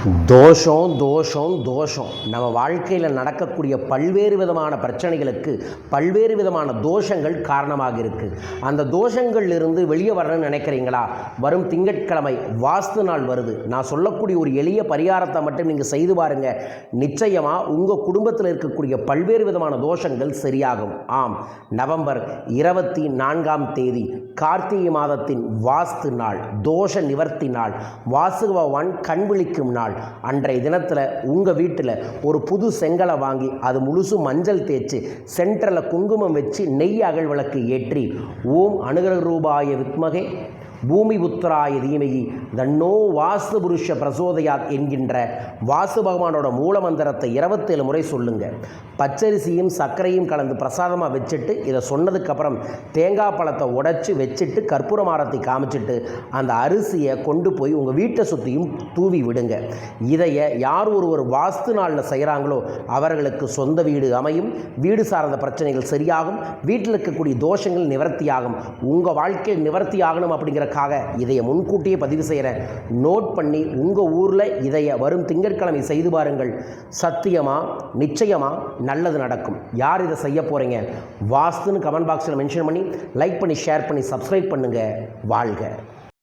தோஷம் தோஷம் தோஷம். நம்ம வாழ்க்கையில் நடக்கக்கூடிய பல்வேறு விதமான பிரச்சனைகளுக்கு பல்வேறு விதமான தோஷங்கள் காரணமாக இருக்குது அந்த தோஷங்கள்லிருந்து வெளியே வரணும்னு நினைக்கிறீங்களா? வரும் திங்கட்கிழமை வாஸ்து நாள் வருது. நான் சொல்லக்கூடிய ஒரு எளிய பரிகாரத்தை மட்டும் நீங்கள் செய்து பாருங்க. நிச்சயமாக உங்கள் குடும்பத்தில் இருக்கக்கூடிய பல்வேறு விதமான தோஷங்கள் சரியாகும். ஆம் நவம்பர் இருபத்தி நான்காம் தேதி கார்த்திகை மாதத்தின் வாஸ்து நாள் தோஷ நிவர்த்தி நாள் வாசு பகவான் கண் விழிக்கும் நாள். அன்றைய தினத்தில் உங்கள் வீட்டில் ஒரு புது செங்கலை வாங்கி அது முழுசு மஞ்சள் தேய்ச்சி சென்டரில் குங்குமம் வச்சு நெய் அகல் விளக்கு ஏற்றி ஓம் அனுகிரக ரூபாய வித்மகே. பூமி புத்திராய தீமகி தன்னோ வாஸ்து புருஷ பிரசோதயாத் என்கின்ற வாசு பகவானோட மூல மந்திரத்தை இருபத்தேழு முறை சொல்லுங்க. பச்சரிசியும் சர்க்கரையும் கலந்து பிரசாதமாக வச்சுட்டு இதை சொன்னதுக்கப்புறம் தேங்காய் பழத்தை உடைச்சி வச்சுட்டு கற்பூர மாரத்தை காமிச்சிட்டு அந்த அரிசியை கொண்டு போய் உங்கள் வீட்டை சுற்றியும் தூவி விடுங்க. இதைய யார் ஒருவர் வாஸ்து நாளில் செய்கிறாங்களோ அவர்களுக்கு சொந்த வீடு அமையும். வீடு சார்ந்த பிரச்சனைகள் சரியாகும். வீட்டில் இருக்கக்கூடிய தோஷங்கள் நிவர்த்தியாகும். உங்கள் வாழ்க்கை நிவர்த்தி ஆகணும் செய்வதற்காக இதையை முன்கூட்டியே பதிவு செய்கிறேன் நோட் பண்ணி உங்கள் ஊரில் இதைய வரும் திங்கட்கிழமை செய்து பாருங்கள். சத்தியமாக நிச்சயமாக நல்லது நடக்கும். யார் இதை செய்ய போகிறீங்க வாஸ்துன்னு கமெண்ட் பாக்ஸில் மென்ஷன் பண்ணி லைக் பண்ணி ஷேர் பண்ணி சப்ஸ்கிரைப் பண்ணுங்கள் வாழ்க.